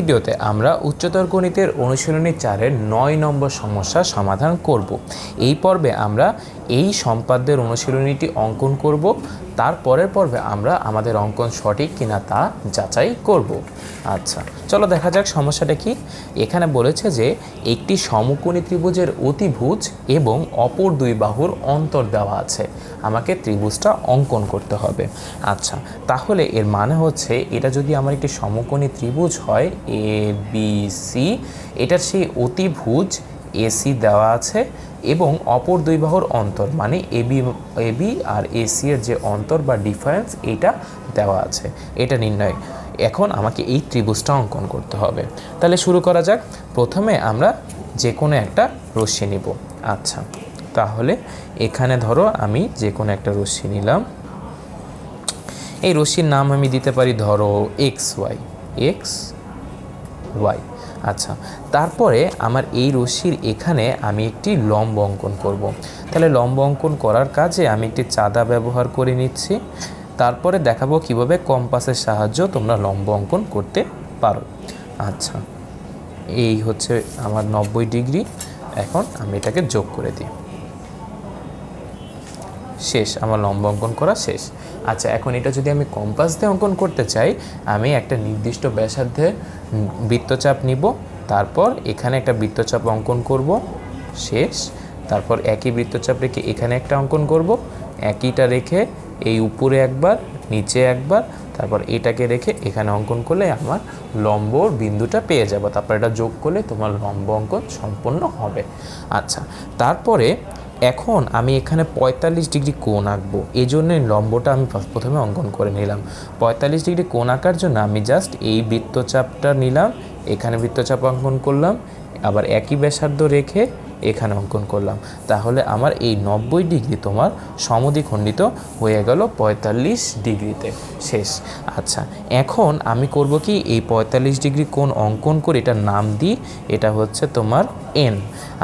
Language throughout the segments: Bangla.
ভিডিওতে আমরা উচ্চতর গণিতের অনুশীলনী চারের নয় নম্বর সমস্যা সমাধান করব। এই পর্বে আমরা এই সম্পাদ্যের অনুশীলনীটি অঙ্কন করব। তারপরের পর্বে আমরা আমাদের অঙ্কন সঠিক কিনা তা যাচাই করব। আচ্ছা চলো দেখা যাক সমস্যাটা কি। এখানে বলেছে যে একটি সমকোণী ত্রিভুজের অতিভুজ এবং অপর দুই বাহুর অন্তর দেওয়া আছে। আমাকে ত্রিভুজটা অঙ্কন করতে হবে। আচ্ছা তাহলে এর মানে হচ্ছে এটা যদি আমার একটি সমকোণী ত্রিভুজ হয় এ বি সি এটার সেই অতিভুজ এসি দেওয়া আছে এবং অপর দুই বাহুর অন্তর মানে এবি এবি আর এসি এর যে অন্তর বা ডিফারেন্স, এটা দেওয়া আছে। এটা নির্ণয়। এখন আমাকে এই ত্রিভুজটা অঙ্কন করতে হবে। তাহলে শুরু করা যাক। প্রথমে আমরা যে কোনো একটা রশ্মি নিব। আচ্ছা তাহলে এখানে ধরো আমি যে কোনো একটা রশ্মি নিলাম। এই রশ্মির নাম আমি দিতে পারি ধরো এক্স ওয়াই। X Y. আচ্ছা তারপরে আমার এই রশ্মির এখানে আমি একটি লম্ব অঙ্কন করব। তাহলে লম্ব অঙ্কন করার কাজে আমি একটি চাঁদা ব্যবহার করে নিচ্ছি। তারপরে দেখাবো কীভাবে কম্পাসের সাহায্য তোমরা লম্ব অঙ্কন করতে পারো। আচ্ছা এই হচ্ছে আমার নব্বই ডিগ্রি। এখন আমি এটাকে যোগ করে দিই। শেষ, আমার লম্ব অঙ্কন করা শেষ। আচ্ছা এখন এটা যদি আমি কম্পাস দিয়ে অঙ্কন করতে চাই, আমি একটা নির্দিষ্ট ব্যাসার্ধে বৃত্তচাপ নিব, তারপর এখানে একটা বৃত্তচাপ অঙ্কন করব, শেষ। তারপর একই বৃত্তচাপ রেখে এখানে একটা অঙ্কন করব, একইটা রেখে এই উপরে একবার, নিচে একবার, তারপর এটাকে রেখে এখানে অঙ্কন করলে আমার লম্বর বিন্দুটা পেয়ে যাব। তারপর এটা যোগ করলে তোমার লম্ব অঙ্কন সম্পন্ন হবে। আচ্ছা তারপরে এখন আমি এখানে পঁয়তাল্লিশ ডিগ্রি কোণ আঁকবো। এই জন্য লম্বটা আমি প্রথমে অঙ্কন করে নিলাম। পঁয়তাল্লিশ ডিগ্রি কোণ আঁকার জন্য আমি জাস্ট এই বৃত্তচাপটা নিলাম, এখানে বৃত্তচাপ অঙ্কন করলাম, আবার একই ব্যাসার্ধ রেখে এখানে অঙ্কন করলাম। তাহলে আমার এই নব্বই ডিগ্রি তোমার সমদ্বিখণ্ডিত হয়ে গেল পঁয়তাল্লিশ ডিগ্রিতে। শেষ। আচ্ছা এখন আমি করব কি? এই পঁয়তাল্লিশ ডিগ্রি কোণ অঙ্কন করে এটার নাম দিই, এটা হচ্ছে তোমার এন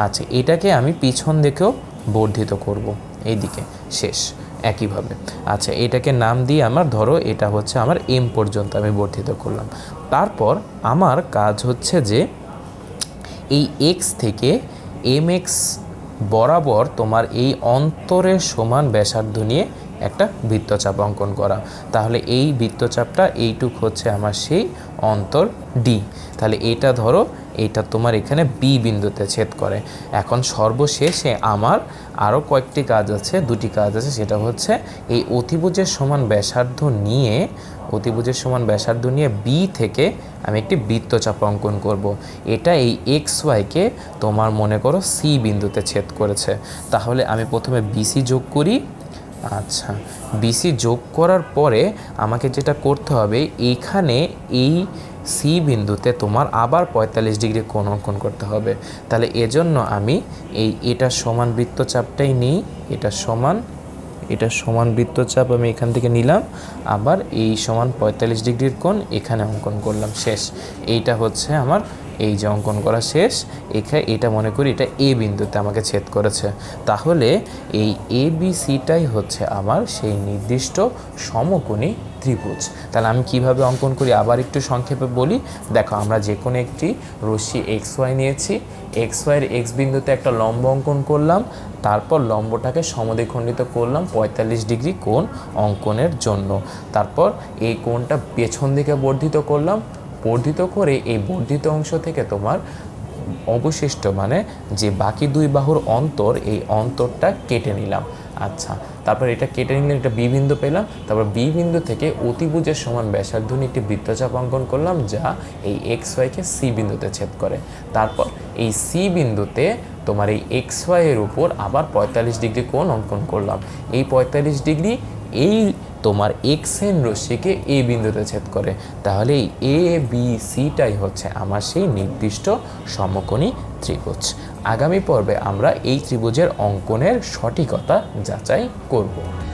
আচ্ছা এটাকে আমি পিছন দিকেও বর্ধিত করব। এইদিকে শেষ একইভাবে আচ্ছা এটাকে নাম দিয়ে আমার ধরো এটা হচ্ছে আমার এম পর্যন্ত আমি বর্ধিত করলাম। তারপর আমার কাজ হচ্ছে যে এই এক্স থেকে এম এক্স বরাবর তোমার এই অন্তরের সমান ব্যাসার্ধ নিয়ে একটা বৃত্তচাপ অঙ্কন করা। তাহলে এই বৃত্তচাপটা এইটুক হচ্ছে আমার সেই অন্তর ডি তাহলে এটা ধরো এটা তোমার এখানে বি বিন্দুতে ছেদ করে। এখন সর্বশেষে আমার আরও কয়েকটি কাজ আছে, দুটি কাজ আছে, সেটা হচ্ছে এই অতিভুজের সমান ব্যাসার্ধ নিয়ে, অতিভুজের সমান ব্যাসার্ধ নিয়ে বি থেকে আমি একটি বৃত্তচাপ অঙ্কন করব। এটা এই এক্স ওয়াইকে তোমার মনে করো সি বিন্দুতে ছেদ করেছে। তাহলে আমি প্রথমে বিসি যোগ করি। আচ্ছা বিসি যোগ করার পরে আমাকে যেটা করতে হবে এইখানে এই সি বিন্দুতে তোমার আবার পঁয়তাল্লিশ ডিগ্রি কোণ অঙ্কন করতে হবে। তাহলে এজন্য আমি এই এটা সমান বৃত্তচাপটাই নিই, এটা সমান এটা সমান বৃত্তচাপ আমি এখান থেকে নিলাম, আবার এই সমান পঁয়তাল্লিশ ডিগ্রির কোণ এখানে অঙ্কন করলাম, শেষ। এইটা হচ্ছে আমার এই যে অঙ্কন করা শেষ, এখানে এটা মনে করি এটা এ বিন্দুতে আমাকে ছেদ করেছে। তাহলে এই এ বি সিটাই হচ্ছে আমার সেই নির্দিষ্ট সমকোণী ত্রিভুজ। তাহলে আমি কীভাবে অঙ্কন করি? আবার একটু সংক্ষেপে বলি। দেখো, আমরা যে কোনো একটি রশ্মি এক্স ওয়াই নিয়েছি। এক্স ওয়াইয়ের এক্স বিন্দুতে একটা লম্ব অঙ্কন করলাম। তারপর লম্বটাকে সমদ্বিখণ্ডিত করলাম পঁয়তাল্লিশ ডিগ্রি কোণ অঙ্কনের জন্য। তারপর এই কোণটা পেছন দিকে বর্ধিত করলাম। বর্ধিত করে এই বর্ধিত অংশ থেকে তোমার অবশিষ্ট মানে যে বাকি দুই বাহুর অন্তর, এই অন্তরটা কেটে নিলাম। আচ্ছা তারপর এটা কেটে নিলে একটা বি বিন্দু পেলাম, তারপর বি বিন্দু থেকে অতিভুজের সমান ব্যাসার্ধ একটি বৃত্তচাপ অঙ্কন করলাম, যা এই এক্স ওয়াইকে সি বিন্দুতে ছেদ করে। তারপর এই সি বিন্দুতে তোমার এই এক্স ওয়াইয়ের উপর আবার পঁয়তাল্লিশ ডিগ্রি কোণ অঙ্কন করলাম। এই পঁয়তাল্লিশ ডিগ্রি এই তোমার এক্সেন রশ্মিকে এ বিন্দুতে ছেদ করে। তাহলে এই এ বি সিটাই হচ্ছে আমার সেই নির্দিষ্ট সমকোণী ত্রিভুজ। আগামী পর্বে আমরা এই ত্রিভুজের অঙ্কনের সঠিকতা যাচাই করব।